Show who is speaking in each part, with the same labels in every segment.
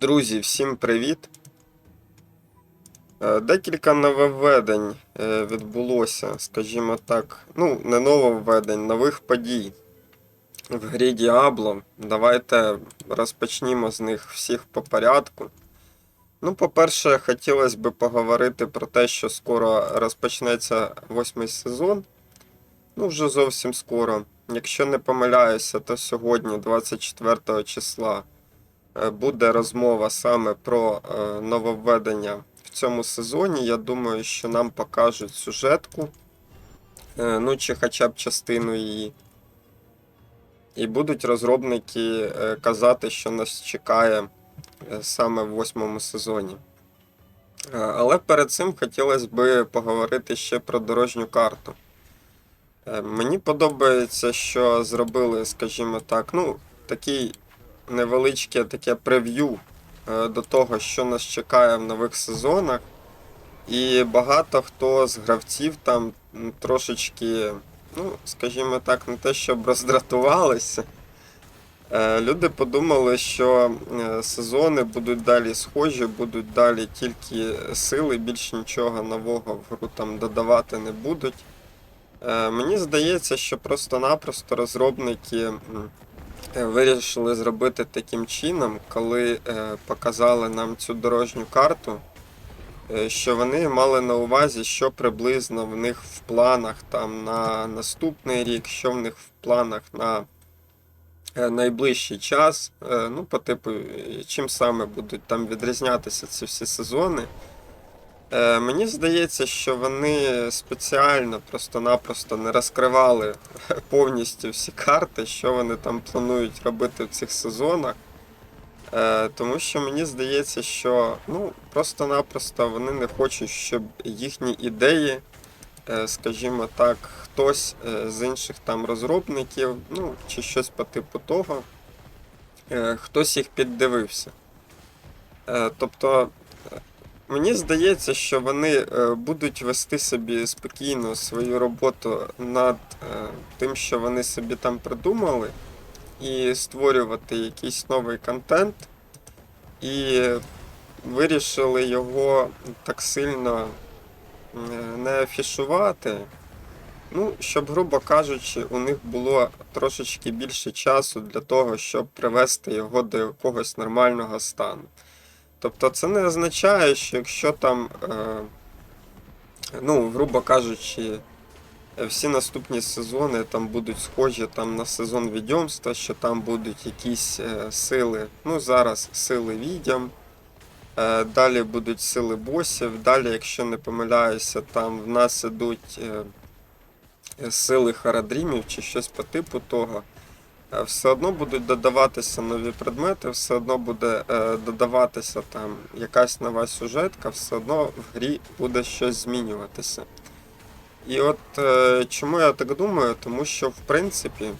Speaker 1: Друзі, всім привіт! Е, Декілька нововведень е, відбулося, скажімо так. Ну, не нововведень, нових подій в грі Діабло. Давайте розпочнімо з них всіх по порядку. Ну, по-перше, хотілося б поговорити про те, що скоро розпочнеться восьмий сезон. Ну, вже зовсім скоро. Якщо не помиляюся, то сьогодні, 24 числа, буде розмова саме про е, нововведення в цьому сезоні. Я думаю, що нам покажуть сюжетку, е, ну чи хоча б частину її. І будуть розробники е, казати, що нас чекає е, саме в восьмому сезоні. Е, Але перед цим хотілося б поговорити ще про дорожню карту. Е, Мені подобається, що зробили, скажімо так, ну, такий невеличке таке прев'ю е, до того, що нас чекає в нових сезонах. І багато хто з гравців там трошечки, ну, скажімо так, не те, щоб роздратувалися. Е, Люди подумали, що е, сезони будуть далі схожі, будуть далі тільки сили, більш нічого нового в гру там додавати не будуть. Мені здається, що просто-напросто розробники вирішили зробити таким чином, коли е, показали нам цю дорожню карту, е, що вони мали на увазі, що приблизно в них в планах там на наступний рік, що в них в планах на е, найближчий час. Е, Ну, по типу, е, чим саме будуть там відрізнятися ці всі сезони. Е, Мені здається, що вони спеціально просто-напросто не розкривали повністю всі карти, що вони там планують робити в цих сезонах. Е, Тому що мені здається, що ну, просто-напросто вони не хочуть, щоб їхні ідеї, е, скажімо так, хтось з інших там розробників, ну, чи щось по типу того, хтось їх піддивився. Тобто Мені здається, що вони е, будуть вести собі спокійно свою роботу над е, тим, що вони собі там придумали, і створювати якийсь новий контент, і вирішили його так сильно не афішувати. Ну, щоб, грубо кажучи, у них було трошечки більше часу для того, щоб привести його до якогось нормального стану. Тобто це не означає, що якщо там, е, ну, грубо кажучи, всі наступні сезони там будуть схожі там, на сезон відьомства, що там будуть якісь е, сили, ну зараз сили відьом, е, далі будуть сили босів, далі, якщо не помиляюся, там в нас ідуть сили харадрімів чи щось по типу того. Е, Все одно будуть додаватися нові предмети, все одно буде е, додаватися там якась нова сюжетка, все одно в грі буде щось змінюватися. І от е, чому я так думаю? Тому що, в принципі,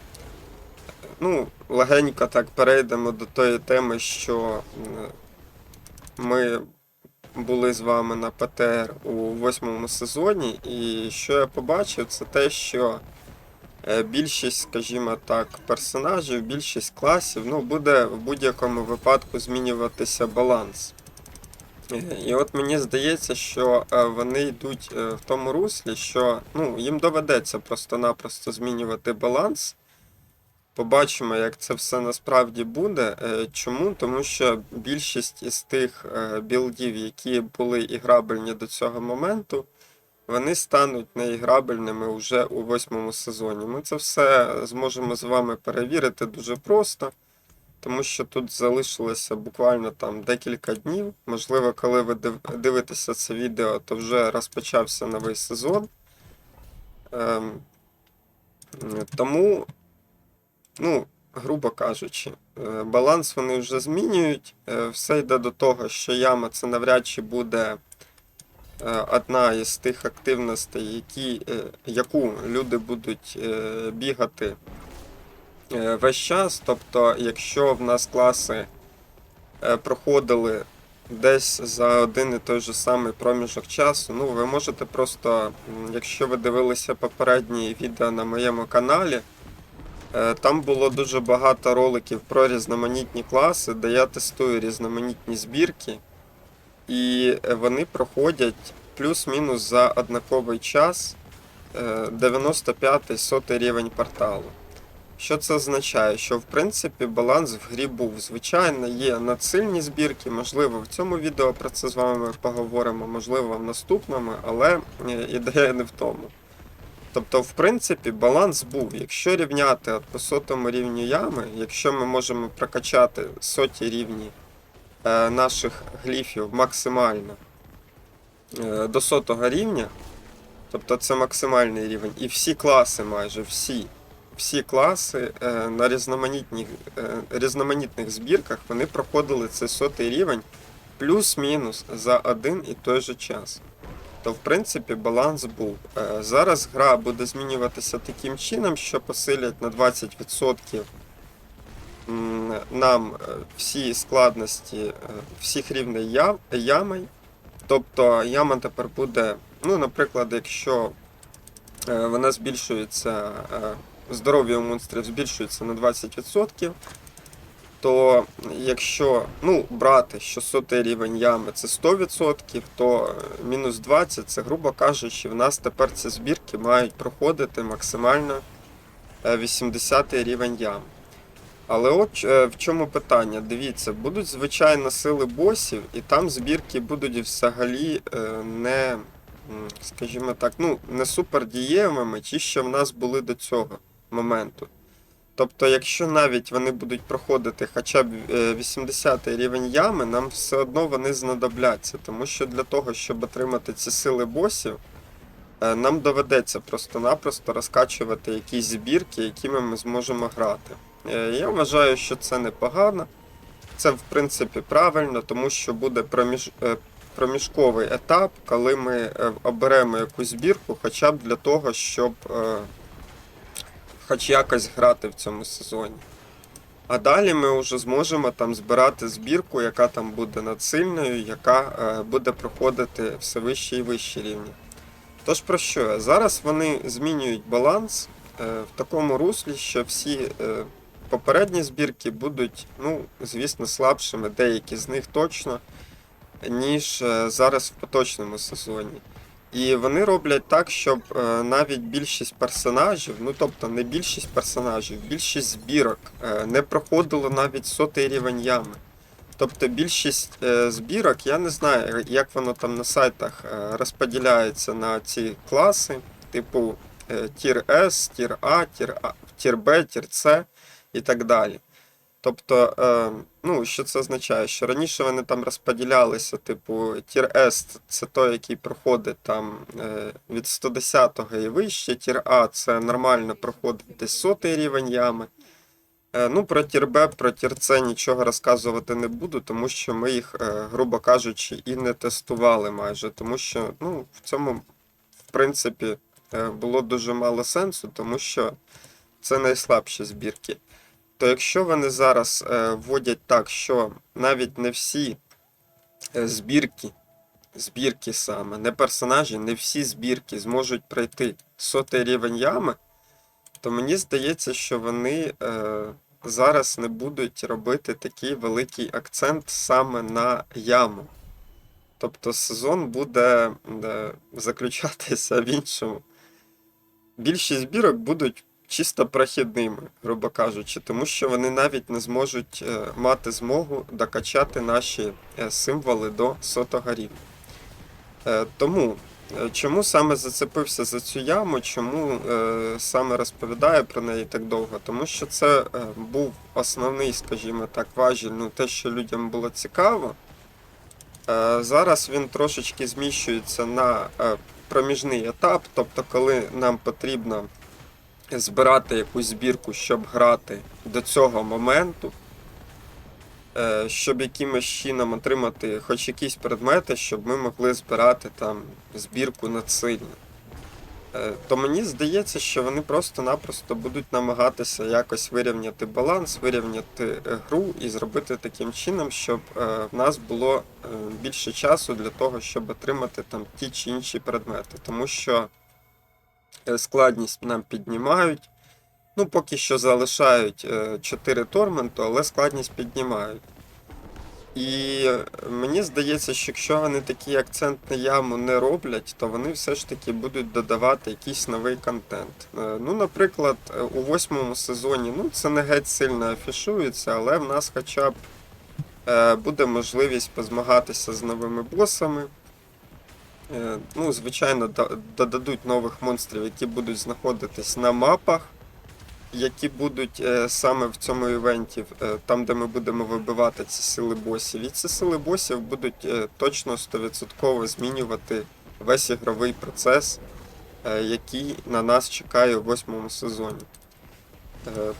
Speaker 1: ну, легенько так перейдемо до тої теми, що ми були з вами на ПТР у восьмому сезоні, і що я побачив, це те, що більшість, скажімо так, персонажів, більшість класів, ну, буде в будь-якому випадку змінюватися баланс. Е, І от мені здається, що е, вони йдуть е, в тому руслі, що ну, їм доведеться просто-напросто змінювати баланс. Побачимо, як це все насправді буде. Е, Чому? Тому що більшість із тих е, білдів, які були іграбельні до цього моменту, вони стануть неіграбельними вже у восьмому сезоні. Ми це все зможемо з вами перевірити дуже просто, тому що тут залишилося буквально там декілька днів. Можливо, коли ви дивитеся це відео, то вже розпочався новий сезон. Ем, тому, ну, грубо кажучи, е, баланс вони вже змінюють. Е, Все йде до того, що яма це навряд чи буде одна із тих активностей, які, е, яку люди будуть е, бігати е, весь час. Тобто, якщо в нас класи е, проходили десь за один і той же самий проміжок часу, ну ви можете просто, якщо ви дивилися попередні відео на моєму каналі, Е, Там було дуже багато роликів про різноманітні класи, де я тестую різноманітні збірки, і е, вони проходять плюс-мінус за однаковий час 95-й сотий рівень порталу. Що це означає? Що в принципі баланс в грі був. Звичайно, є надсильні збірки, можливо, в цьому відео про це з вами поговоримо, можливо, в наступному, але е, ідея не в тому. Тобто, в принципі, баланс був. Якщо рівняти от по сотому рівню ями, якщо ми можемо прокачати соті рівні е, наших гліфів максимально е, до сотого рівня, тобто це максимальний рівень, і всі класи майже всі, всі класи е, на різноманітних, е, різноманітних збірках вони проходили цей сотий рівень плюс-мінус за один і той же час. То, в принципі, баланс був. Е, Зараз гра буде змінюватися таким чином, що посилять на 20% м, нам е, всі складності е, всіх рівней ям- ями. Тобто яма тепер буде, ну, наприклад, якщо е, вона збільшується, здоров'я у монстрів збільшується на 20%, то якщо ну, брати, що сотий рівень ями це 100%, то мінус 20 це, грубо кажучи, в нас тепер ці збірки мають проходити максимально е, 80 рівень ям. Але от е, в чому питання? Дивіться, будуть звичайно сили босів, і там збірки будуть взагалі е, не, скажімо так, ну, не супердієвими, ті, що в нас були до цього моменту. Тобто, якщо навіть вони будуть проходити хоча б е, 80 рівень ями, нам все одно вони знадобляться, тому що для того, щоб отримати ці сили босів, е, нам доведеться просто-напросто розкачувати якісь збірки, якими ми зможемо грати. Е, Я вважаю, що це непогано. Це в принципі правильно, тому що буде проміж... е, проміжковий етап, коли ми е, оберемо якусь збірку, хоча б для того, щоб хоч якось грати в цьому сезоні. А далі ми вже зможемо там збирати збірку, яка там буде надсильною, яка буде проходити все вище і вищі рівні. Тож про що? Зараз вони змінюють баланс в такому руслі, що всі попередні збірки будуть, ну, звісно, слабшими, деякі з них точно, ніж е, зараз в поточному сезоні. І вони роблять так, щоб е, навіть більшість персонажів, ну тобто не більшість персонажів, більшість збірок е, не проходило навіть сотий рівень ями. Тобто більшість збірок, я не знаю, як воно там на сайтах розподіляється на ці класи, типу тір А, тір, А, тір Б, тір С і так далі. Тобто, е, ну, що це означає? Що раніше вони там розподілялися, типу, тір S це той, який проходить там е, від 110 го і вище, тір А це нормально проходить десь сотий рівень ями. Е, ну, про тір Б, про тір С нічого розказувати не буду, тому що ми їх, грубо кажучи, і не тестували майже, тому що ну, в цьому, в принципі, було дуже мало сенсу, тому що це найслабші збірки то якщо вони зараз е, вводять так, що навіть не всі е, збірки, збірки саме, не персонажі, не всі збірки зможуть пройти сотий рівень ями, то мені здається, що вони е, зараз не будуть робити такий великий акцент саме на яму. Тобто сезон буде заключатися в іншому. Більшість збірок будуть чисто прохідними, грубо кажучи, тому що вони навіть не зможуть е, мати змогу докачати наші е, символи до сотого рівня. Е, Тому, чому саме зацепився за цю яму, чому саме розповідаю про неї так довго? Тому що це був основний, скажімо так, важіль, ну те, що людям було цікаво. Зараз він трошечки зміщується на проміжний етап, тобто, коли нам потрібно збирати якусь збірку, щоб грати до цього моменту, е, щоб якимось чином отримати хоч якісь предмети, щоб ми могли збирати там збірку надсильно. Е, То мені здається, що вони просто-напросто будуть намагатися якось вирівняти баланс, вирівняти гру і зробити таким чином, щоб е, в нас було більше часу для того, щоб отримати там ті чи інші предмети. Тому що складність нам піднімають, Ну, поки що залишають 4 торменту, але складність піднімають. І е, мені здається, що якщо вони такий акцент яму не роблять, то вони все ж таки будуть додавати якийсь новий контент. Е, Ну, наприклад, е, у восьмому сезоні, ну це не геть сильно афішується, але в нас хоча б е, буде можливість позмагатися з новими босами. Е, Ну, звичайно, додадуть нових монстрів, які будуть знаходитись на мапах, які будуть е, саме в цьому івенті, е, там, де ми будемо вибивати ці сили босів. І ці сили босів будуть точно 100% змінювати весь ігровий процес, який на нас чекає у восьмому сезоні.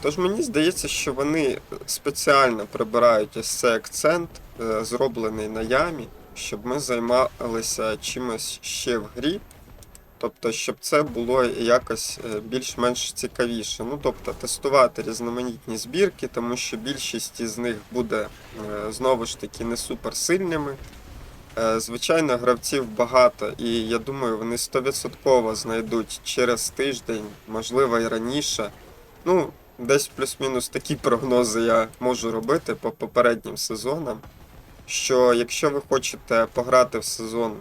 Speaker 1: Тож мені здається, що вони спеціально прибирають ось цей акцент, зроблений на ямі, щоб ми займалися чимось ще в грі. Тобто, щоб це було якось е, більш-менш цікавіше. Ну, тобто, тестувати різноманітні збірки, тому що більшість із них буде е, знову ж таки не суперсильними. Е, Звичайно, гравців багато, і я думаю, вони 100% знайдуть через тиждень, можливо, і раніше. Ну, десь плюс-мінус такі прогнози я можу робити по попереднім сезонам. Що якщо ви хочете пограти в сезон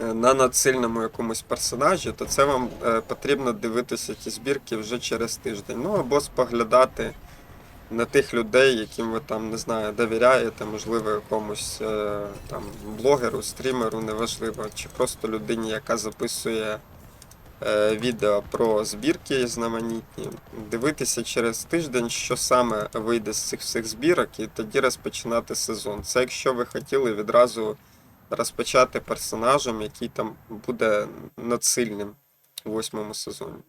Speaker 1: е, на надсильному якомусь персонажі, то це вам е, потрібно дивитися ті збірки вже через тиждень. Ну або споглядати на тих людей, яким ви там не знаю, довіряєте, можливо, якомусь е, там блогеру, стрімеру, неважливо, чи просто людині, яка записує відео про збірки знаменітні, дивитися через тиждень, що саме вийде з цих всіх збірок, і тоді розпочинати сезон. Це якщо ви хотіли відразу розпочати персонажем, який там буде надсильним у восьмому сезоні.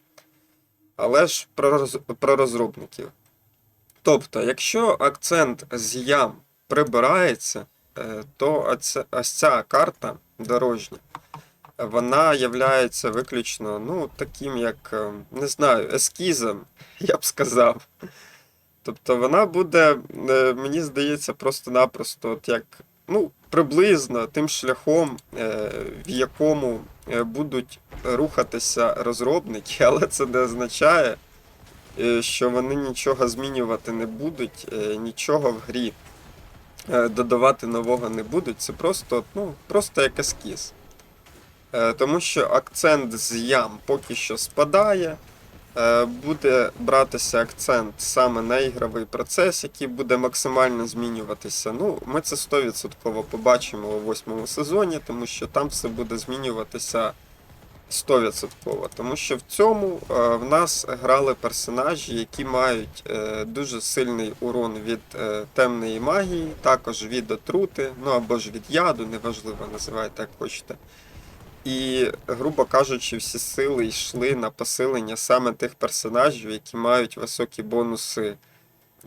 Speaker 1: Але ж про, про розробників. Тобто, якщо акцент з ям прибирається, е, то ось ця карта дорожня, вона являється виключно ну, таким, як, е, не знаю, ескізом, я б сказав. Тобто вона буде, е, мені здається, просто-напросто от як ну, приблизно тим шляхом, е, в якому будуть рухатися розробники, але це не означає, що вони нічого змінювати не будуть, нічого в грі додавати нового не будуть. Це просто, ну, просто як ескіз. Е, Тому що акцент з ям поки що спадає. Е, Буде братися акцент саме на ігровий процес, який буде максимально змінюватися. Ну, ми це 100% побачимо у восьмому сезоні, тому що там все буде змінюватися 100%. Тому що в цьому е, в нас грали персонажі, які мають дуже сильний урон від темної магії, також від отрути, ну або ж від яду, неважливо, називайте як хочете. І, грубо кажучи, всі сили йшли на посилення саме тих персонажів, які мають високі бонуси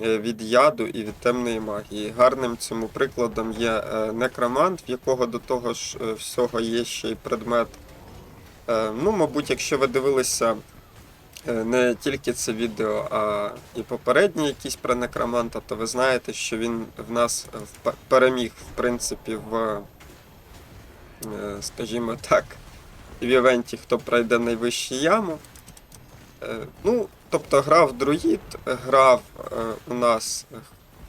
Speaker 1: е, від яду і від темної магії. Гарним цьому прикладом є е, некромант, в якого до того ж е, всього є ще й предмет. Ну, мабуть, якщо ви дивилися не тільки це відео, а і попередні якісь про некроманта, то ви знаєте, що він в нас переміг, в принципі, в скажімо так, в івенті, хто пройде найвищу яму. Е, Ну, тобто грав друїд, грав е, у нас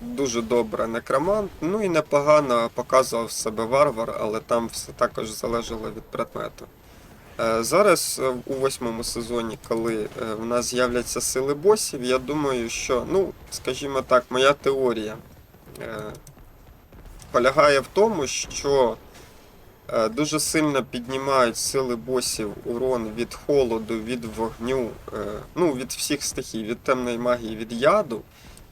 Speaker 1: дуже добре некромант, ну і непогано показував себе варвар, але там все також залежало від предмету. Е, Зараз е, у восьмому сезоні, коли е, в нас з'являться сили босів, я думаю, що, ну, скажімо так, моя теорія е, полягає в тому, що Е, Дуже сильно піднімають сили босів урон від холоду, від вогню, е, ну від всіх стихій, від темної магії, від яду.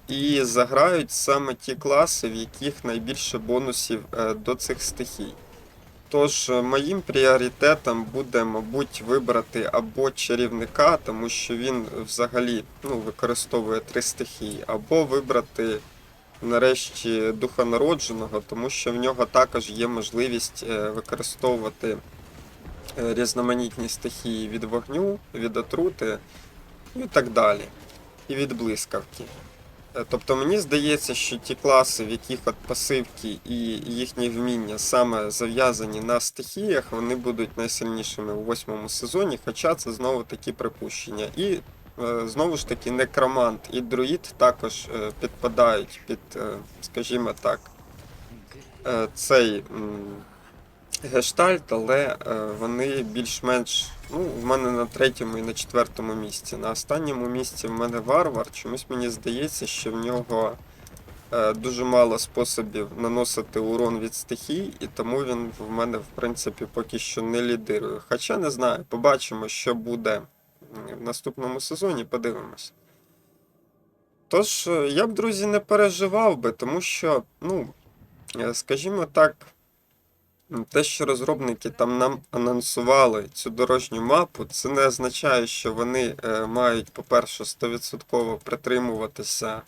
Speaker 1: І заграють саме ті класи, в яких найбільше бонусів е, до цих стихій. Тож е, моїм пріоритетом буде, мабуть, вибрати або чарівника, тому що він взагалі ну, використовує три стихії, або вибрати нарешті духа народженого, тому що в нього також є можливість е, використовувати е, різноманітні стихії від вогню, від отрути і так далі. І від блискавки. Е, Тобто мені здається, що ті класи, в яких от пасивки і їхні вміння саме зав'язані на стихіях, вони будуть найсильнішими у восьмому сезоні, хоча це знову такі припущення. І знову ж таки некромант і друїд також е, підпадають під, е, скажімо так, е, цей гештальт, але е, вони більш-менш. Ну, в мене на третьому і на четвертому місці. На останньому місці в мене варвар. Чомусь мені здається, що в нього е, дуже мало способів наносити урон від стихій, і тому він в мене, в принципі, поки що не лідирує. Хоча не знаю, побачимо, що буде в наступному сезоні, подивимось. Тож, е, я б, друзі, не переживав би, тому що, ну, е, скажімо так, те, що розробники там нам анонсували цю дорожню мапу, це не означає, що вони е, мають, по-перше, 100% притримуватися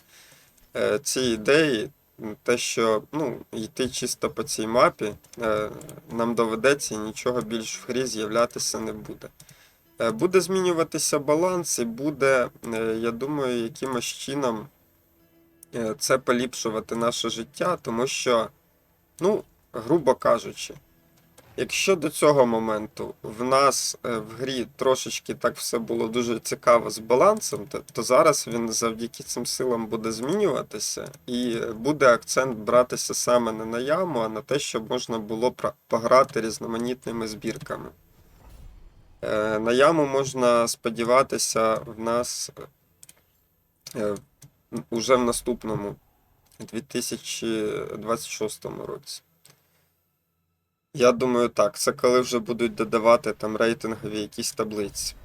Speaker 1: цієї ідеї. Те, що ну, йти чисто по цій мапі, нам доведеться і нічого більш в грі з'являтися не буде. Е, Буде змінюватися баланс, і буде, е, я думаю, якимось чином е, це поліпшувати наше життя, тому що, ну, грубо кажучи, якщо до цього моменту в нас в грі трошечки так все було дуже цікаво з балансом, то зараз він завдяки цим силам буде змінюватися, і буде акцент братися саме не на яму, а на те, щоб можна було пограти різноманітними збірками. Е, На яму можна сподіватися в нас е, уже в наступному 2026 році. Я думаю, так. Це коли вже будуть додавати там рейтингові якісь таблиці.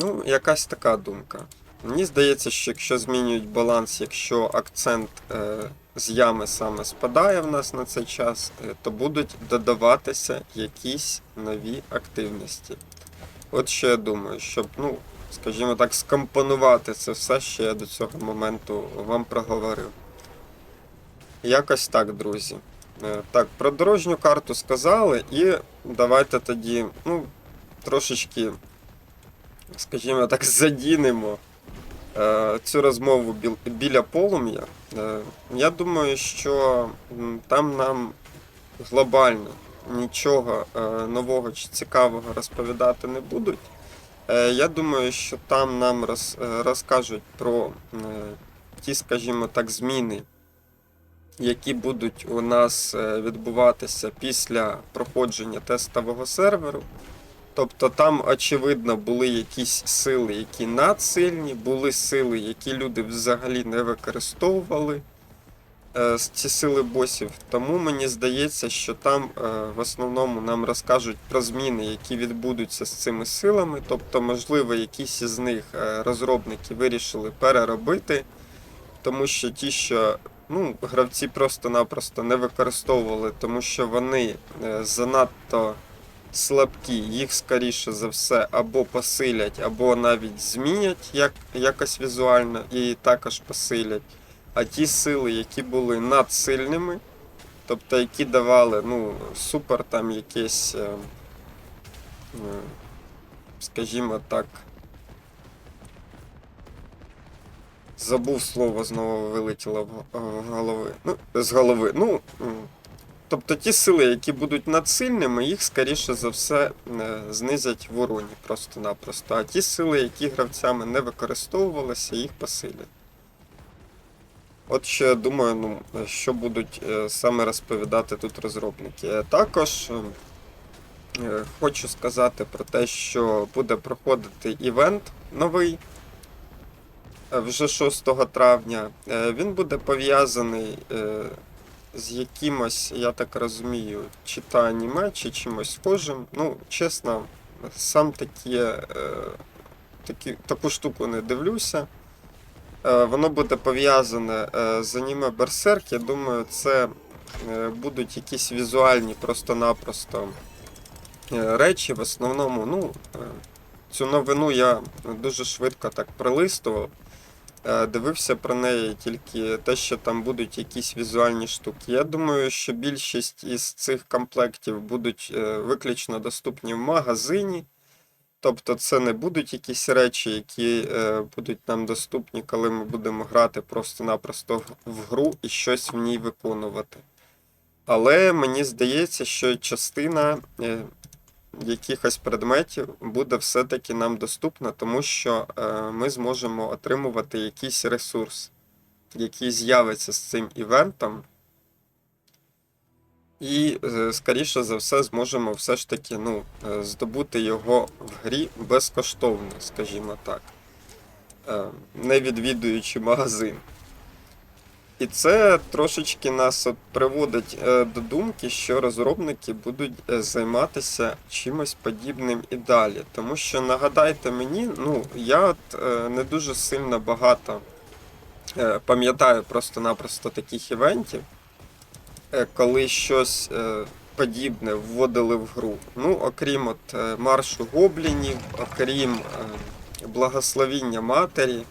Speaker 1: Ну, якась така думка. Мені здається, що якщо змінюють баланс, якщо акцент е, з ями саме спадає в нас на цей час, е, то будуть додаватися якісь нові активності. От що я думаю, щоб, ну, скажімо так, скомпонувати це все, що я до цього моменту вам проговорив. Якось так, друзі. Е, Так, про дорожню карту сказали, і давайте тоді, ну, трошечки, скажімо так, задінемо цю розмову біля полум'я. Е, Я думаю, що там нам глобально нічого е, нового чи цікавого розповідати не будуть. Е, Я думаю, що там нам роз, е, розкажуть про е, ті, скажімо так, зміни, які будуть у нас е, відбуватися після проходження тестового серверу. Тобто там, очевидно, були якісь сили, які надсильні, були сили, які люди взагалі не використовували. е, ці сили босів. Тому мені здається, що там е, в основному нам розкажуть про зміни, які відбудуться з цими силами. Тобто, можливо, якісь із них е, розробники вирішили переробити, тому що ті, що ну, гравці просто-напросто не використовували, тому що вони е, занадто слабкі, їх скоріше за все або посилять, або навіть змінять як, якось візуально і також посилять. А ті сили, які були надсильними, тобто які давали ну, супер там якесь, е, скажімо так. Забув слово, знову вилетіло в, голови. Ну, з голови. Ну, тобто ті сили, які будуть надсильними, їх скоріше за все е, знизять в уроні просто-напросто. А ті сили, які гравцями не використовувалися, їх посилять. От що я думаю, ну, що будуть е, саме розповідати тут розробники. Е, Також хочу сказати про те, що буде проходити івент новий вже 6 травня. Він буде пов'язаний з якимось, я так розумію, чи то аніме, чи чимось схожим. Ну, чесно, сам такі, е, такі, таку штуку не дивлюся. Е, Воно буде пов'язане е, з аніме Берсерк. Я думаю, це е, будуть якісь візуальні просто-напросто речі. В основному, ну, цю новину я дуже швидко так пролистував. Е, Дивився про неї тільки те, що там будуть якісь візуальні штуки. Я думаю, що більшість із цих комплектів будуть е, виключно доступні в магазині. Тобто це не будуть якісь речі, які е, будуть нам доступні, коли ми будемо грати просто-напросто в, гру і щось в ній виконувати. Але мені здається, що частина якихось предметів буде все-таки нам доступна, тому що е, ми зможемо отримувати якийсь ресурс, який з'явиться з цим івентом. І, е, скоріше за все, зможемо все ж таки ну, е, здобути його в грі безкоштовно, скажімо так, не відвідуючи магазин. І це трошечки нас от приводить е, до думки, що розробники будуть е, займатися чимось подібним і далі. Тому що нагадайте мені, ну я от е, не дуже сильно багато пам'ятаю просто-напросто таких івентів, коли щось подібне вводили в гру. Ну, окрім от маршу гоблінів, окрім благословіння матері.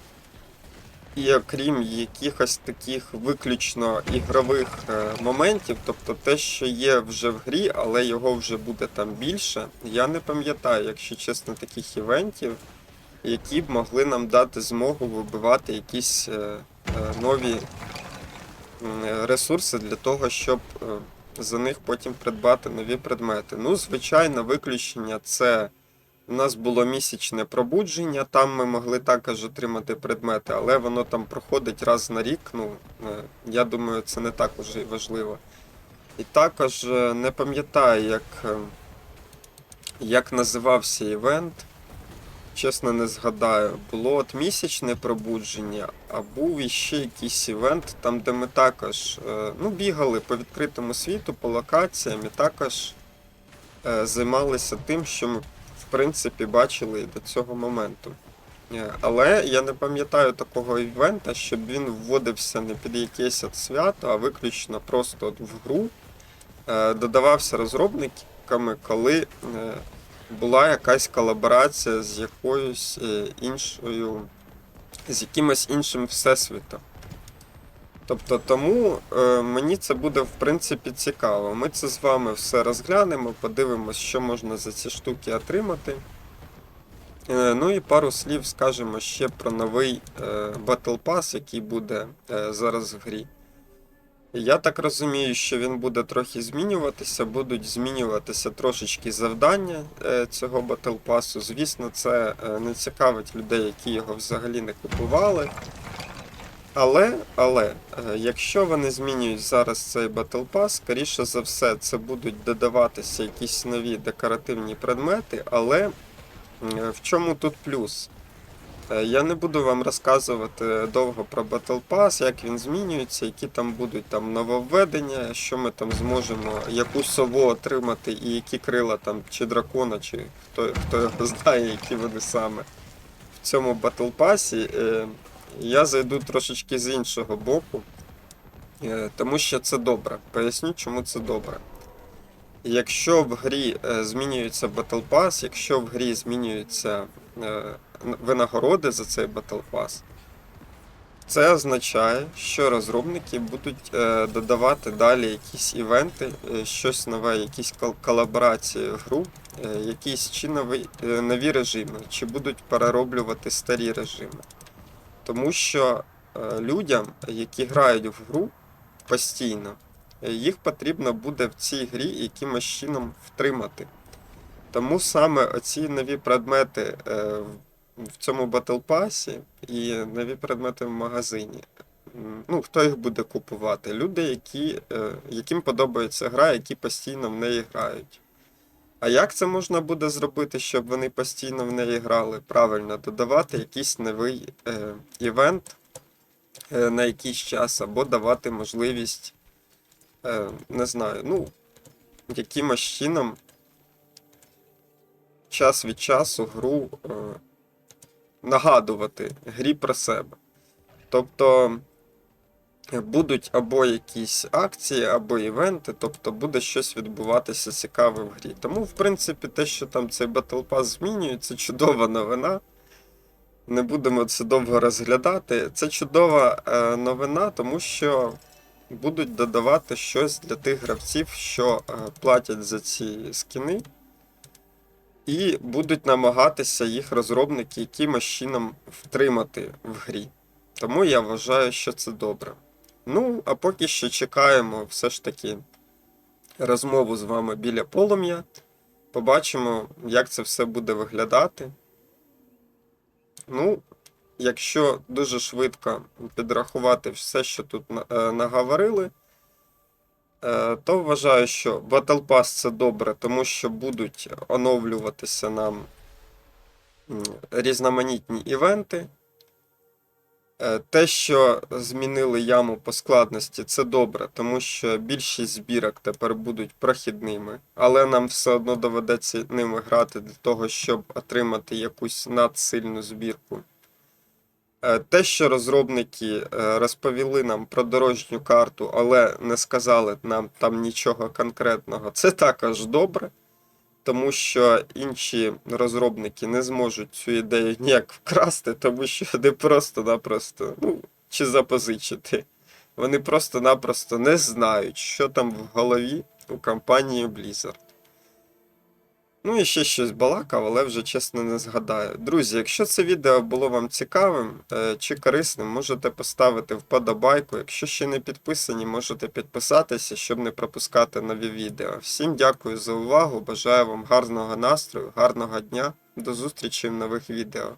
Speaker 1: І окрім якихось таких виключно ігрових е, моментів, тобто те, що є вже в грі, але його вже буде там більше, я не пам'ятаю, якщо чесно, таких івентів, які б могли нам дати змогу вибивати якісь е, е, нові ресурси для того, щоб за них потім придбати нові предмети. Ну, звичайно, виключення це. У нас було місячне пробудження, там ми могли також отримати предмети, але воно там проходить раз на рік. Ну, е, я думаю, це не так уже і важливо. І також е, не пам'ятаю, як, е, як називався івент. Чесно, не згадаю. Було от місячне пробудження, а був іще якийсь івент, там, де ми також ну, бігали по відкритому світу, по локаціям, і також займалися тим, що ми принципі бачили до цього моменту. Е, Але я не пам'ятаю такого івента, щоб він вводився не під якесь свято, а виключно просто в гру. Е, Додавався розробниками, коли е, була якась колаборація з якоюсь іншою, з якимось іншим всесвітом. Тобто тому е, мені це буде в принципі цікаво. Ми це з вами все розглянемо, подивимось, що можна за ці штуки отримати. Е, ну і пару слів скажемо ще про новий е, Battle Pass, який буде е, зараз в грі. Я так розумію, що він буде трохи змінюватися, будуть змінюватися трошечки завдання е, цього Battle Pass. Звісно, це е, не цікавить людей, які його взагалі не купували. Але, але, е, якщо вони змінюють зараз цей Battle Pass, скоріше за все, це будуть додаватися якісь нові декоративні предмети, але в чому тут плюс? Е, Я не буду вам розказувати довго про Battle Pass, як він змінюється, які там будуть там нововведення, що ми там зможемо, яку сову отримати, і які крила там, чи дракона, чи хто, хто його знає, які вони саме в цьому Battle Pass. Я зайду трошечки з іншого боку, е, тому що це добре. Поясню, чому це добре. Якщо в грі е, змінюється Battle Pass, якщо в грі змінюються е, винагороди за цей Battle Pass, це означає, що розробники будуть додавати далі якісь івенти, щось нове, якісь колаборації гру, якісь чи нові, нові режими, чи будуть перероблювати старі режими. Тому що е, людям, які грають в гру постійно, їх потрібно буде в цій грі якимось чином втримати. Тому саме оці нові предмети е, в- цьому Pass і нові предмети в магазині. Ну, хто їх буде купувати? Люди, які, е, яким подобається гра, які постійно в неї грають. А як це можна буде зробити, щоб вони постійно в неї грали? Правильно, додавати якийсь новий е, івент е, на якийсь час, або давати можливість, е, не знаю, ну, якимось чином час від часу гру е, нагадувати грі про себе. Тобто будуть або якісь акції, або івенти, тобто буде щось відбуватися цікаве в грі. Тому, в принципі, те, що там цей Battle Pass змінює, це чудова новина. Не будемо це довго розглядати. Це чудова е, новина, тому що будуть додавати щось для тих гравців, що е, платять за ці скіни. І будуть намагатися їх розробники якимось чином втримати в грі. Тому я вважаю, що це добре. Ну, а поки що чекаємо все ж таки розмову з вами біля полум'я. Побачимо, як це все буде виглядати. Ну, якщо дуже швидко підрахувати все, що тут е, наговорили, е, то вважаю, що Battle Pass це добре, тому що будуть оновлюватися нам різноманітні івенти. Е, Те, що змінили яму по складності, це добре, тому що більшість збірок тепер будуть прохідними, але нам все одно доведеться ними грати для того, щоб отримати якусь надсильну збірку. Е, Те, що розробники е, розповіли нам про дорожню карту, але не сказали нам там нічого конкретного, це також добре, тому що інші розробники не зможуть цю ідею ніяк вкрасти, тому що вони просто-напросто, ну, чи запозичити. Вони просто-напросто не знають, що там в голові у компанії Blizzard. Ну і ще щось балакав, але вже чесно не згадаю. Друзі, якщо це відео було вам цікавим е, чи корисним, можете поставити вподобайку. Якщо ще не підписані, можете підписатися, щоб не пропускати нові відео. Всім дякую за увагу. Бажаю вам гарного настрою, гарного дня. До зустрічі в нових відео.